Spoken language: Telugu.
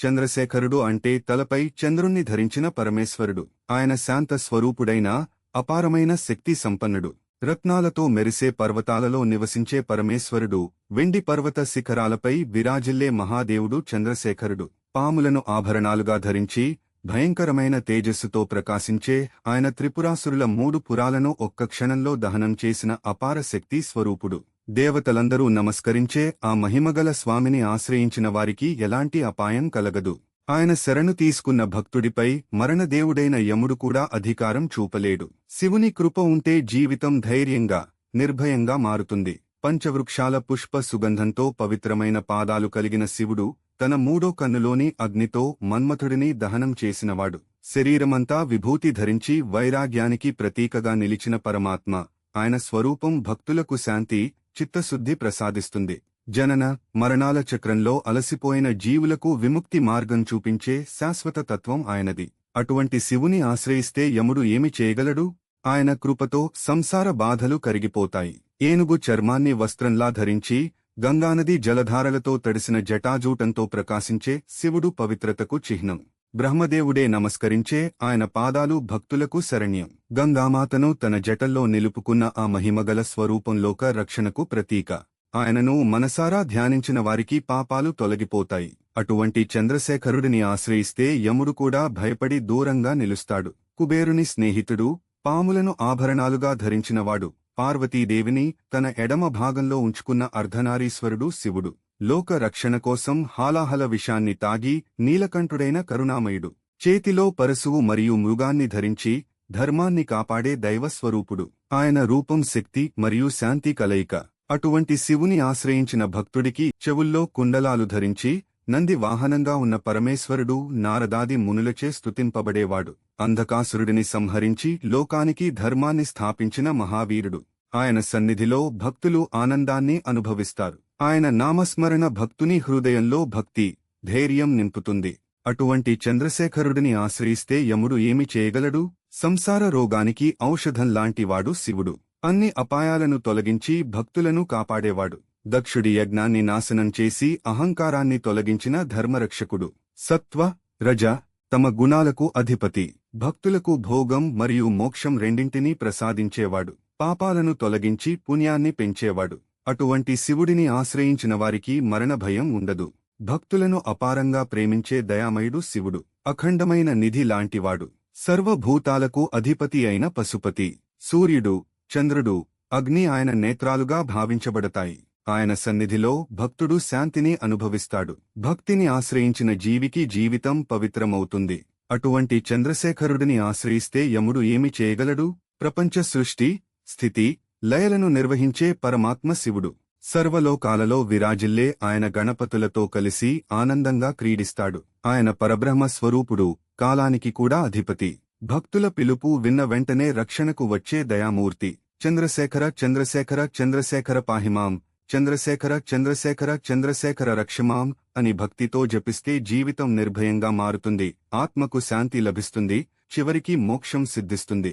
చంద్రశేఖరుడు అంటే తలపై చంద్రుణ్ణి ధరించిన పరమేశ్వరుడు. ఆయన శాంత స్వరూపుడైన అపారమైన శక్తి సంపన్నుడు. రత్నాలతో మెరిసే పర్వతాలలో నివసించే పరమేశ్వరుడు వెండి పర్వత శిఖరాలపై విరాజిల్లే మహాదేవుడు చంద్రశేఖరుడు. పాములను ఆభరణాలుగా ధరించి భయంకరమైన తేజస్సుతో ప్రకాశించే ఆయన త్రిపురాసురుల మూడు పురాలను ఒక్క క్షణంలో దహనం చేసిన అపార శక్తి స్వరూపుడు. దేవతలందరూ నమస్కరించే ఆ మహిమగల స్వామిని ఆశ్రయించిన వారికి ఎలాంటి అపాయం కలగదు. ఆయన శరణు తీసుకున్న భక్తుడిపై మరణదేవుడైన యముడు కూడా అధికారం చూపలేడు. శివుని కృప ఉంటే జీవితం ధైర్యంగా నిర్భయంగా మారుతుంది. పంచవృక్షాల పుష్ప సుగంధంతో పవిత్రమైన పాదాలు కలిగిన శివుడు తన మూడో కన్నులోని అగ్నితో మన్మథుడిని దహనం చేసినవాడు. శరీరమంతా విభూతి ధరించి వైరాగ్యానికి ప్రతీకగా నిలిచిన పరమాత్మ ఆయన స్వరూపం భక్తులకు శాంతి చిత్తశుద్ధి ప్రసాదిస్తుంది. జనన మరణాల చక్రంలో అలసిపోయిన జీవులకు విముక్తి మార్గం చూపించే శాశ్వత తత్వం ఆయనది. అటువంటి శివుని ఆశ్రయిస్తే యముడు ఏమి చేయగలడు? ఆయన కృపతో సంసార బాధలు కరిగిపోతాయి. ఏనుగు చర్మాన్ని వస్త్రంలా ధరించి గంగానది జలధారలతో తడిసిన జటాజూటంతో ప్రకాశించే శివుడు పవిత్రతకు చిహ్నం. బ్రహ్మదేవుడే నమస్కరించే ఆయన పాదాలు భక్తులకు శరణ్యం. గంగామాతను తన జటల్లో నిలుపుకున్న ఆ మహిమగల స్వరూపంలోక రక్షణకు ప్రతీక. ఆయనను మనసారా ధ్యానించిన వారికి పాపాలు తొలగిపోతాయి. అటువంటి చంద్రశేఖరుడిని ఆశ్రయిస్తే యముడు కూడా భయపడి దూరంగా నిలుస్తాడు. కుబేరుని స్నేహితుడు పాములను ఆభరణాలుగా ధరించినవాడు పార్వతీదేవిని తన ఎడమ భాగంలో ఉంచుకున్న అర్ధనారీశ్వరుడు శివుడు. లోక రక్షణ కోసం హాలాహల విషాన్ని తాగి నీలకంఠుడైన కరుణామయుడు. చేతిలో పరశువు మరియు మృగాన్ని ధరించి ధర్మాన్ని కాపాడే దైవస్వరూపుడు. ఆయన రూపం శక్తి మరియు శాంతి కలయిక. అటువంటి శివుని ఆశ్రయించిన భక్తుడికి చెవుల్లో కుండలాలు ధరించి నంది వాహనంగా ఉన్న పరమేశ్వరుడు నారదాది మునులచే స్తుతింపబడేవాడు. అంధకాసురుడిని సంహరించి లోకానికి ధర్మాన్ని స్థాపించిన మహావీరుడు. ఆయన సన్నిధిలో భక్తులు ఆనందాన్ని అనుభవిస్తారు. ఆయన నామస్మరణ భక్తుని హృదయంలో భక్తి ధైర్యం నింపుతుంది. అటువంటి చంద్రశేఖరుడిని ఆశ్రయిస్తే యముడు ఏమి చేయగలడు? సంసార రోగానికి ఔషధం లాంటివాడు శివుడు. అన్ని అపాయాలను తొలగించి భక్తులను కాపాడేవాడు. దక్షుడి యజ్ఞాన్ని నాశనం చేసి అహంకారాన్ని తొలగించిన ధర్మరక్షకుడు. సత్వ రజ తమ గుణాలకు అధిపతి. భక్తులకు భోగం మరియు మోక్షం రెండింటినీ ప్రసాదించేవాడు. పాపాలను తొలగించి పుణ్యాన్ని పెంచేవాడు. అటువంటి శివుడిని ఆశ్రయించిన వారికి మరణ భయం ఉండదు. భక్తులను అపారంగా ప్రేమించే దయామయుడు శివుడు. అఖండమైన నిధి లాంటివాడు. సర్వభూతాలకు అధిపతి అయిన పశుపతి. సూర్యుడు చంద్రుడు అగ్ని ఆయన నేత్రాలుగా భావించబడతాయి. ఆయన సన్నిధిలో భక్తుడు శాంతిని అనుభవిస్తాడు. భక్తిని ఆశ్రయించిన జీవికి జీవితం పవిత్రమవుతుంది. అటువంటి చంద్రశేఖరుడిని ఆశ్రయిస్తే యముడు ఏమి చేయగలడు? ప్రపంచ సృష్టి స్థితి లయలను నిర్వహించే పరమాత్మ శివుడు. సర్వలోకాలలో విరాజిల్లే ఆయన గణపతులతో కలిసి ఆనందంగా క్రీడిస్తాడు. ఆయన పరబ్రహ్మ స్వరూపుడు కాలానికి కూడా అధిపతి. భక్తుల పిలుపు విన్న వెంటనే రక్షణకు వచ్చే దయామూర్తి. చంద్రశేఖర చంద్రశేఖర చంద్రశేఖర పాహిమాం చంద్రశేఖర చంద్రశేఖర చంద్రశేఖర రక్షమాం అని భక్తితో జపిస్తే జీవితం నిర్భయంగా మారుతుంది. ఆత్మకు శాంతి లభిస్తుంది చివరికి మోక్షం సిద్ధిస్తుంది.